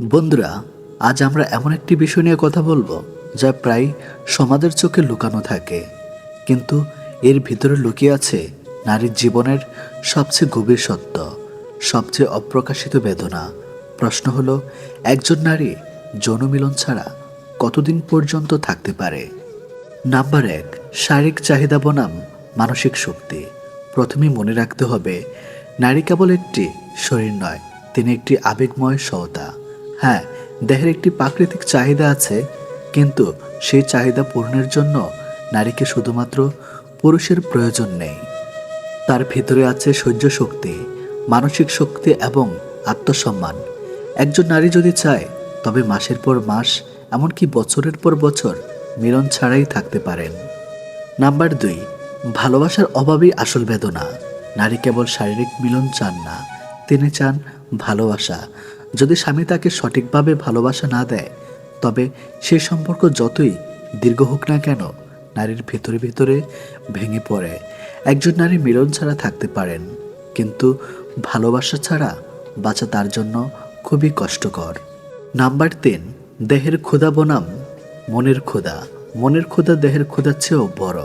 বন্ধুরা, আজ আমরা এমন একটি বিষয় নিয়ে কথা বলব যা প্রায় সমাজের চোখে লুকানো থাকে। কিন্তু এর ভিতরে লুকিয়ে আছে নারীর জীবনের সবচেয়ে গভীর সত্য, সবচেয়ে অপ্রকাশিত বেদনা। প্রশ্ন হলো, একজন নারী যৌন মিলন ছাড়া কতদিন পর্যন্ত থাকতে পারে? নাম্বার এক, শারীরিক চাহিদা বনাম মানসিক শক্তি। প্রথমে মনে রাখতে হবে, নারী কেবল একটি শরীর নয়, তিনি একটি আবেগময় সহতা হ্যাঁ দেহের একটি প্রাকৃতিক চাহিদা আছে, কিন্তু সেই চাহিদা পূরণের জন্য নারীকে শুধুমাত্র পুরুষের প্রয়োজন নেই। তার ভিতরে আছে সহ্য শক্তি, মানসিক শক্তি এবং আত্মসম্মান। একজন নারী যদি চায়, তবে মাসের পর মাস, এমনকি বছরের পর বছর মিলন ছাড়াই থাকতে পারেন। নাম্বার দুই, ভালোবাসার অভাবই আসল বেদনা। নারী কেবল শারীরিক মিলন চান না, তিনি চান ভালোবাসা। যদি স্বামী তাকে সঠিকভাবে ভালোবাসা না দেয়, তবে সেই সম্পর্ক যতই দীর্ঘ হোক না কেন, নারীর ভেতরে ভেতরে ভেঙে পড়ে। একজন নারী মিলন ছাড়া থাকতে পারেন, কিন্তু ভালোবাসা ছাড়া বাঁচা তার জন্য খুবই কষ্টকর। নাম্বার তিন, দেহের ক্ষুধা বনাম, মনের ক্ষুধা। মনের ক্ষুধা দেহের ক্ষুধার চেয়েও বড়।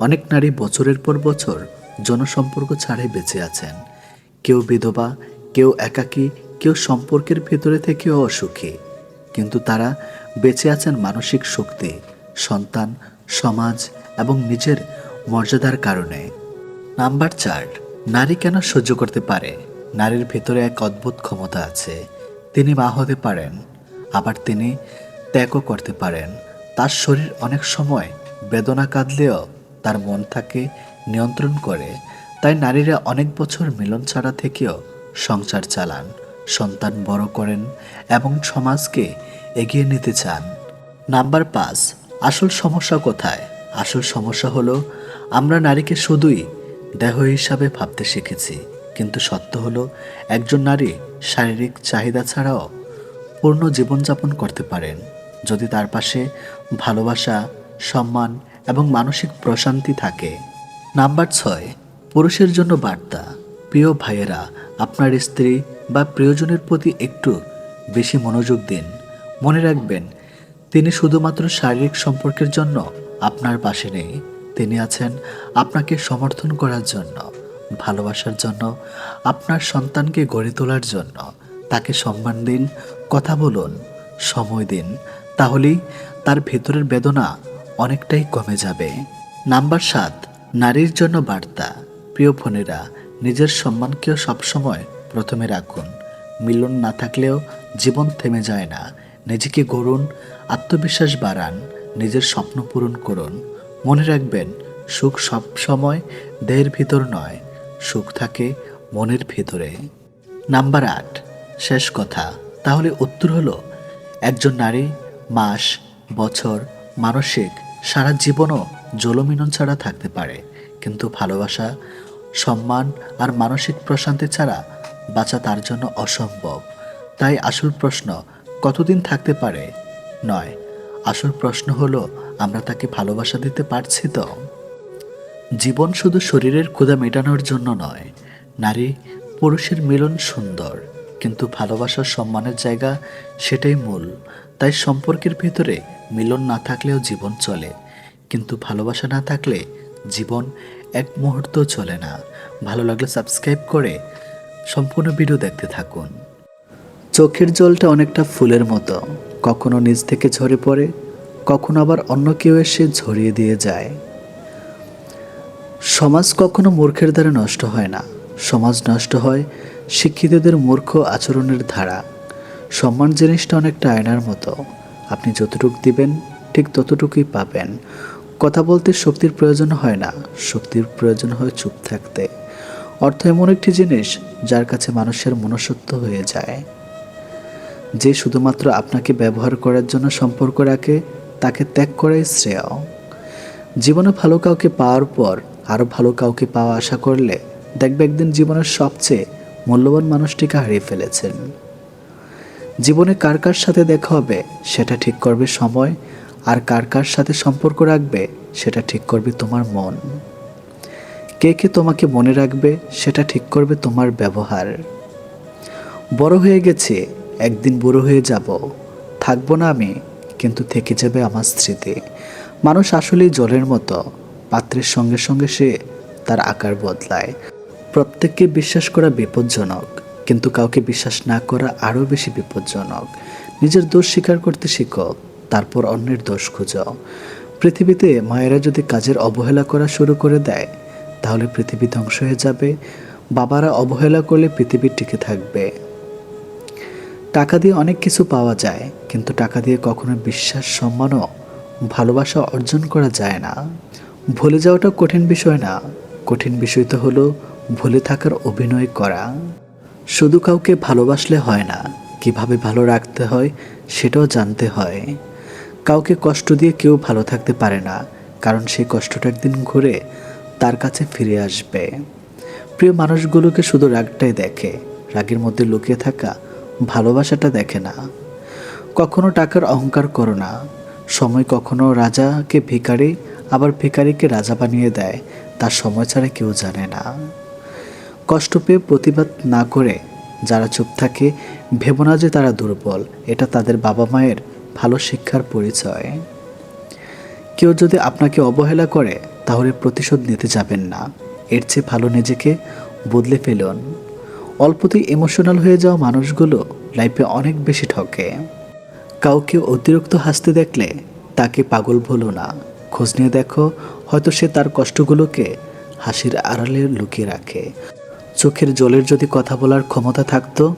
অনেক নারী বছরের পর বছর জনসম্পর্ক ছাড়াই বেঁচে আছেন। কেউ বিধবা, কেউ একাকী কেউ সম্পর্কের ভেতরে থেকেও অসুখী। কিন্তু তারা বেঁচে আছেন মানসিক শক্তি, সন্তান, সমাজ এবং নিজের মর্যাদার কারণে। নাম্বার চার, নারী কেন সহ্য করতে পারে? নারীর ভেতরে এক অদ্ভুত ক্ষমতা আছে। তিনি মা হতে পারেন, আবার তিনি ত্যাগও করতে পারেন। তার শরীর অনেক সময় বেদনা কাঁদলেও তার মন তাকে নিয়ন্ত্রণ করে। তাই নারীরা অনেক বছর মিলন ছাড়া থেকেও সংসার চালান। সন্তান বড় করেন এবং সমাজকে এগিয়ে নিতে চান। নাম্বার পাঁচ, আসল সমস্যা কোথায়? আসল সমস্যা হলো, আমরা নারীকে শুধুই দেহ হিসাবে ভাবতে শিখেছি, কিন্তু সত্য হলো, একজন নারী শারীরিক চাহিদা ছাড়াও পূর্ণ জীবনযাপন করতে পারেন। যদি তার পাশে ভালোবাসা, সম্মান এবং মানসিক প্রশান্তি থাকে। নাম্বার ছয়, পুরুষের জন্য বার্তা। প্রিয় ভাইয়েরা, আপনার স্ত্রী বা প্রিয়জনের প্রতি একটু বেশি মনোযোগ দিন। মনে রাখবেন, তিনি শুধুমাত্র শারীরিক সম্পর্কের জন্য আপনার পাশে নেই। তিনি আছেন আপনাকে সমর্থন করার জন্য, ভালোবাসার জন্য, আপনার সন্তানকে গড়ে তোলার জন্য। তাকে সম্মান দিন, কথা বলুন, সময় দিন, তাহলেই তার ভেতরের বেদনা অনেকটাই কমে যাবে। নাম্বার সাত, নারীর জন্য বার্তা। প্রিয় বোনেরা নিজের সম্মানকেও সবসময় প্রথমে রাখুন। মিলন না থাকলেও জীবন থেমে যায় না। নিজেকে গড়ুন, আত্মবিশ্বাস বাড়ান, নিজের স্বপ্ন পূরণ করুন। মনে রাখবেন, সুখ সব সময় দেহের ভিতর নয়, সুখ থাকে মনের ভিতরে। নাম্বার আট, শেষ কথা। তাহলে উত্তর হলো, একজন নারী মাস, বছর, মানসিক, সারা জীবনও জলমিলন ছাড়া থাকতে পারে। কিন্তু ভালোবাসা সম্মান আর মানসিক প্রশান্তি ছাড়া বাঁচা তার জন্য অসম্ভব। তাই আসল প্রশ্ন, কতদিন থাকতে পারে? নয়, আসল প্রশ্ন হলো, আমরা তাকে ভালোবাসা দিতে পারছি তো? জীবন শুধু শরীরের ক্ষুধা মেটানোর জন্য নয়, নারী, পুরুষের মিলন সুন্দর। কিন্তু ভালোবাসার সম্মানের জায়গা সেটাই মূল। তাই সম্পর্কের ভিতরে মিলন না থাকলেও জীবন চলে। কিন্তু ভালোবাসা না থাকলে জীবন এক মুহূর্ত চলে না। ভালো লাগলে সাবস্ক্রাইব করে সম্পূর্ণ ভিডিও দেখতে থাকুন। চোখের জলটা অনেকটা ফুলের মতো। কখনো নিজ থেকে ঝরে পড়ে, কখনো আবার অন্য কেউ এসে ঝরিয়ে দিয়ে যায়। সমাজ কখনো মূর্খের দ্বারা নষ্ট হয় না। সমাজ নষ্ট হয় শিক্ষিতদের মূর্খ আচরণের ধারা। সম্মান জিনিসটা অনেকটা আয়নার মতো। আপনি যতটুকু দিবেন, ঠিক ততটুকুই পাবেন। কথা বলতে শক্তির প্রয়োজন হয় না। শক্তির প্রয়োজন হয় চুপ থাকতে। অর্থ এমন একটি জিনিস যার কাছে মানুষের মনুষ্যত্ব হয়ে যায়। যে শুধুমাত্র আপনাকে ব্যবহার করার জন্য সম্পর্ক রাখে, তাকে ত্যাগ করাই শ্রেয়। জীবনে ভালো কাউকে পাওয়ার পর আরও ভালো কাউকে পাওয়া আশা করলে দেখবে একদিন জীবনের সবচেয়ে মূল্যবান মানুষটিকে হারিয়ে ফেলেছেন। জীবনে কার কার সাথে দেখা হবে, সেটা ঠিক করবে সময় আর কার কার সাথে সম্পর্ক রাখবে, সেটা ঠিক করবে তোমার মন। কে কে তোমাকে মনে রাখবে, সেটা ঠিক করবে তোমার ব্যবহার। বড় হয়ে গেছে, একদিন বুড়ো হয়ে যাব। থাকব না আমি, কিন্তু থেকে যাবে আমার স্মৃতি। মানুষ আসলেই জলের মতো, পাত্রের সঙ্গে সঙ্গে সে তার আকার বদলায়। প্রত্যেককে বিশ্বাস করা বিপজ্জনক, কিন্তু কাউকে বিশ্বাস না করা আরও বেশি বিপজ্জনক। নিজের দোষ স্বীকার করতে শিখো তারপর অন্যের দোষ খুঁজো পৃথিবীতে মায়েরা যদি কাজের অবহেলা করা শুরু করে দেয়, তাহলে পৃথিবী ধ্বংস হয়ে যাবে। বাবারা অবহেলা করলে পৃথিবী টিকে থাকবে। টাকা দিয়ে অনেক কিছু পাওয়া যায়, কিন্তু টাকা দিয়ে কখনো বিশ্বাস সম্মান ও ভালোবাসা অর্জন করা যায় না। ভুলে যাওয়াটা কঠিন বিষয় না। কঠিন বিষয় তো হলো ভুলে থাকার অভিনয় করা। শুধু কাউকে ভালোবাসলে হয় না, কীভাবে ভালো রাখতে হয় সেটাও জানতে হয়। কাউকে কষ্ট দিয়ে কেউ ভালো থাকতে পারে না, কারণ সেই কষ্টটা একদিন ঘুরে তার কাছে ফিরে আসবে। প্রিয় মানুষগুলোকে শুধু রাগটাই দেখে, রাগের মধ্যে লুকিয়ে থাকা ভালোবাসাটা দেখে না। কখনো টাকার অহংকার করো না, সময় কখনো রাজাকে ভিখারি, আবার ভিখারিকে রাজা বানিয়ে দেয় তার সময় ছাড়া কেউ জানে না। কষ্ট পেয়ে প্রতিবাদ না করে যারা চুপ থাকে, ভেবো না যে তারা দুর্বল, এটা তাদের বাবা মায়ের ভালো শিক্ষার পরিচয়। কেউ যদি আপনাকে অবহেলা করে, তাহলে প্রতিশোধ নিতে যাবেন না। এর চেয়ে ভালো নিজেকে বদলে ফেলুন। অল্পতেই ইমোশনাল হয়ে যাওয়া মানুষগুলো লাইফে অনেক বেশি ঠকে। কাউকে অতিরিক্ত হাসতে দেখলে তাকে পাগল ভুলো না। খোঁজ নিয়ে দেখো, হয়তো সে তার কষ্টগুলোকে হাসির আড়ালে লুকিয়ে রাখে। চোখের জলের যদি কথা বলার ক্ষমতা থাকতো,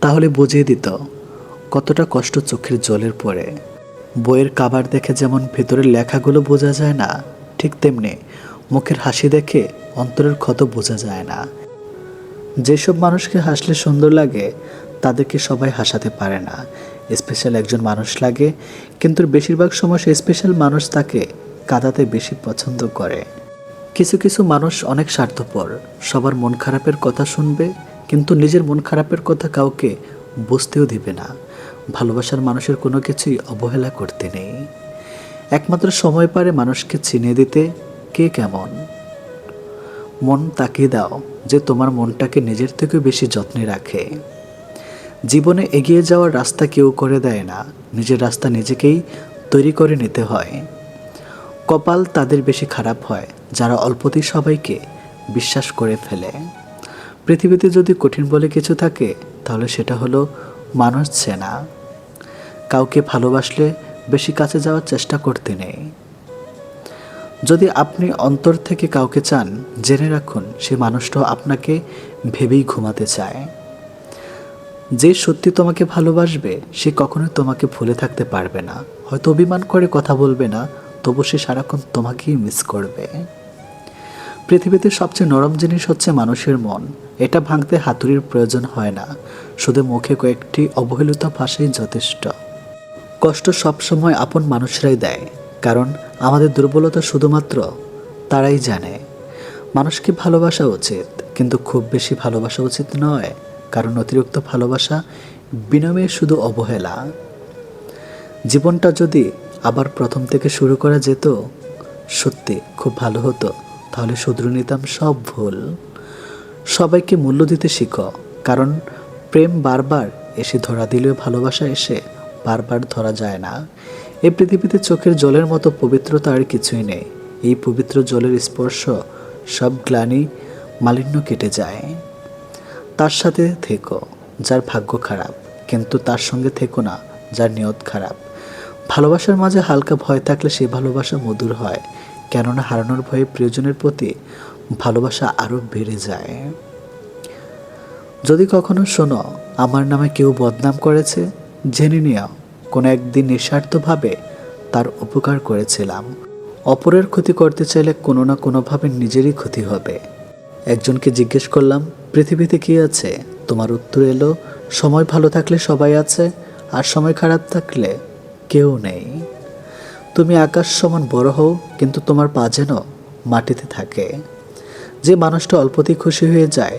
তাহলে বুঝিয়ে দিত। কতটা কষ্ট চোখের জলের পরে। বইয়ের কাবার দেখে যেমন ভেতরের লেখাগুলো বোঝা যায় না, ঠিক তেমনি মুখের হাসি দেখে অন্তরের ক্ষত বোঝা যায় না। যেসব মানুষকে হাসলে সুন্দর লাগে, তাদেরকে সবাই হাসাতে পারে না। স্পেশাল একজন মানুষ লাগে, কিন্তু বেশিরভাগ সময় সে স্পেশাল মানুষ তাকে কাঁদাতে বেশি পছন্দ করে। কিছু কিছু মানুষ অনেক স্বার্থপর, সবার মন খারাপের কথা শুনবে, কিন্তু নিজের মন খারাপের কথা কাউকে বুঝতেও দিবে না। ভালোবাসার মানুষের কোনো কিছুই অবহেলা করতে নেই। একমাত্র সময় পারে মানুষকে চিনে দিতে কে কেমন। মন তাকে দাও যে তোমার মনটাকে নিজের থেকেও বেশি যত্নে রাখে। জীবনে এগিয়ে যাওয়ার রাস্তা কেউ করে দেয় না, নিজের রাস্তা নিজেকেই তৈরি করে নিতে হয়। কপাল তাদের বেশি খারাপ হয়, যারা অল্পতেই সবাইকে বিশ্বাস করে ফেলে। পৃথিবীতে যদি কঠিন বলে কিছু থাকে, তাহলে সেটা হলো মানুষ চেনা কাউকে ভালোবাসলে বেশি কাছে যাওয়ার চেষ্টা করতে নেই। যদি আপনি অন্তর থেকে কাউকে চান, জেনে রাখুন সে মানুষটাও আপনাকে ভেবেই ঘুমাতে চায়। যে সত্যি তোমাকে ভালোবাসবে, সে কখনোই তোমাকে ভুলে থাকতে পারবে না। হয়তো অভিমান করে কথা বলবে না, তবু সে সারাক্ষণ তোমাকেই মিস করবে। পৃথিবীতে সবচেয়ে নরম জিনিস হচ্ছে মানুষের মন। এটা ভাঙতে হাতুড়ির প্রয়োজন হয় না। শুধু মুখে কয়েকটি অবহেলিত ভাষাই যথেষ্ট। কষ্ট সবসময় আপন মানুষরাই দেয়, কারণ আমাদের দুর্বলতা শুধুমাত্র তারাই জানে। মানুষকে ভালোবাসা উচিত, কিন্তু খুব বেশি ভালোবাসা উচিত নয়, কারণ অতিরিক্ত ভালোবাসা বিনিময়ে শুধু অবহেলা। জীবনটা যদি আবার প্রথম থেকে শুরু করা যেত, সত্যি খুব ভালো হতো, তাহলে শুধরে নিতাম সব ভুল। সবাইকে মূল্য দিতে শিখো, কারণ প্রেম বারবার এসে ধরা দিলেও ভালোবাসা এসে বারবার ধরা যায় না। এই পৃথিবীতে চোখের জলের মতো পবিত্রতা আর কিছুই নেই। এই পবিত্র জলের স্পর্শ সব গ্লানি মালিন্য কেটে যায়। তার সাথে থেকো, যার ভাগ্য খারাপ, কিন্তু তার সঙ্গে থেকো না, যার নিয়ত খারাপ। ভালোবাসার মাঝে হালকা ভয় থাকলে সেই ভালোবাসা মধুর হয়, কেননা হারানোর ভয়ে প্রিয়জনের প্রতি ভালোবাসা আরও বেড়ে যায়। যদি কখনো শোনো, আমার নামে কেউ বদনাম করেছে, জেনে নিও, কোনো একদিন নিঃস্বার্থভাবে তার উপকার করেছিলাম। অপরের ক্ষতি করতে চাইলে কোনো না কোনোভাবে নিজেরই ক্ষতি হবে। একজনকে জিজ্ঞেস করলাম, পৃথিবীতে কি আছে? তোমার উত্তর এলো, সময় ভালো থাকলে সবাই আছে, আর সময় খারাপ থাকলে কেউ নেই। তুমি আকাশ সমান বড় হও, কিন্তু তোমার পা যেন মাটিতে থাকে। যে মানুষটা অল্পতেই খুশি হয়ে যায়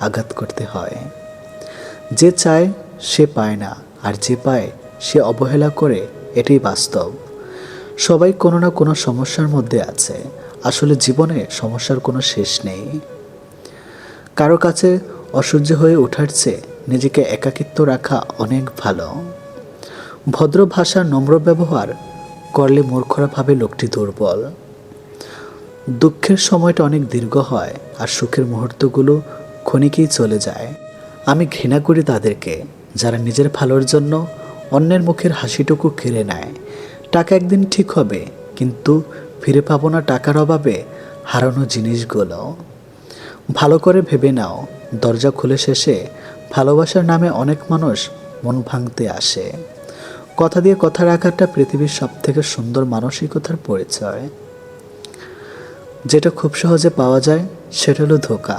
আঘাত করতে হয়। যে চায়, সে পায় না, আর যে পায়, সে অবহেলা করে, এটাই বাস্তব। সবাই কোনো না কোনো সমস্যার মধ্যে আছে। আসলে জীবনে সমস্যার কোনো শেষ নেই। কারও কাছে অসহ্য হয়ে ওঠার চেয়ে নিজেকে একাকিত্ব রাখা অনেক ভালো। ভদ্র ভাষার নম্র ব্যবহার করলে মূর্খরা ভাবে লোকটি দুর্বল। দুঃখের সময়টা অনেক দীর্ঘ হয়, আর সুখের মুহূর্তগুলো ক্ষণিকেই চলে যায়। আমি ঘৃণা করি তাদেরকে, যারা নিজের ভালোর জন্য অন্যের মুখের হাসিটুকু কেড়ে নেয়। টাকা একদিন ঠিক হবে, কিন্তু ফিরে পাবো না টাকার অভাবে হারানো জিনিসগুলো। ভালো করে ভেবে নাও, দরজা খুলে শেষে ভালোবাসার নামে অনেক মানুষ মন ভাঙতে আসে। কথা দিয়ে কথা রাখাটা পৃথিবীর সব থেকে সুন্দর মানসিকতার পরিচয়। যেটা খুব সহজে পাওয়া যায়, সেটা হলো ধোকা।